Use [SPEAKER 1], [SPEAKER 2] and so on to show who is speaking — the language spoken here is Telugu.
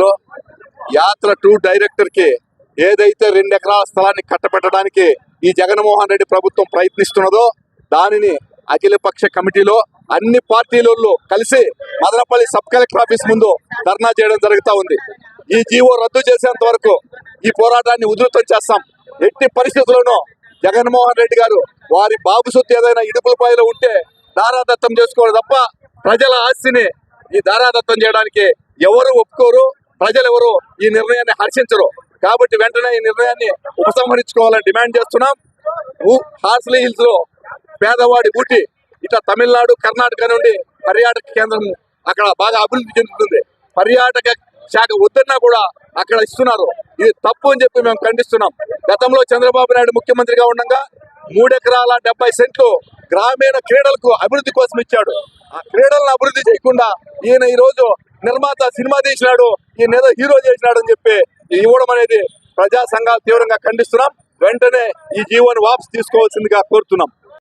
[SPEAKER 1] లో యాత్ర టూ డైరెక్టర్కి ఏదైతే రెండు ఎకరాల స్థలాన్ని కట్టబెట్టడానికి ఈ జగన్మోహన్ రెడ్డి ప్రభుత్వం ప్రయత్నిస్తున్నదో దానిని అఖిలపక్ష కమిటీలో అన్ని పార్టీలలో కలిసి మదనపల్లి సబ్ కలెక్టర్ ఆఫీస్ ముందు ధర్నా చేయడం జరుగుతూ ఉంది. ఈ జీవో రద్దు చేసేంత వరకు ఈ పోరాటాన్ని ఉధృతం చేస్తాం. ఎట్టి పరిస్థితుల్లోనూ జగన్మోహన్ రెడ్డి గారు వారి బాబు సొత్తు ఏదైనా ఇడుపులపాయలో ఉంటే దారాదత్తం చేసుకోవడం తప్ప ప్రజల ఆస్తిని ఈ దారాదత్తం చేయడానికి ఎవరు ఒప్పుకోరు. ప్రజలు ఈ నిర్ణయాన్ని హర్షించరు. కాబట్టి వెంటనే ఈ నిర్ణయాన్ని ఉపసంహరించుకోవాలని డిమాండ్ చేస్తున్నాం. హార్స్లీ హిల్స్లో పేదవాడి ఊటి ఇట్లా తమిళనాడు కర్ణాటక నుండి పర్యాటక కేంద్రం అక్కడ బాగా అభివృద్ధి చెందుతుంది. పర్యాటక శాఖ వద్దన్నా కూడా అక్కడ ఇస్తున్నారు. ఇది తప్పు అని చెప్పి మేము ఖండిస్తున్నాం. గతంలో చంద్రబాబు నాయుడు ముఖ్యమంత్రిగా ఉండగా మూడెకరాల డెబ్బై సెంట్లు గ్రామీణ క్రీడలకు అభివృద్ధి కోసం ఇచ్చాడు. ఆ క్రీడలను అభివృద్ధి చేయకుండా ఈయన ఈరోజు నిర్మాత సినిమా తీసినాడు ఈయన ఏదో హీరో చేసినాడు అని చెప్పి ఇవ్వడం అనేది ప్రజా సంఘాలు తీవ్రంగా ఖండిస్తున్నాం. వెంటనే ఈ జీవోని వాపసు తీసుకోవాల్సిందిగా కోరుతున్నాం.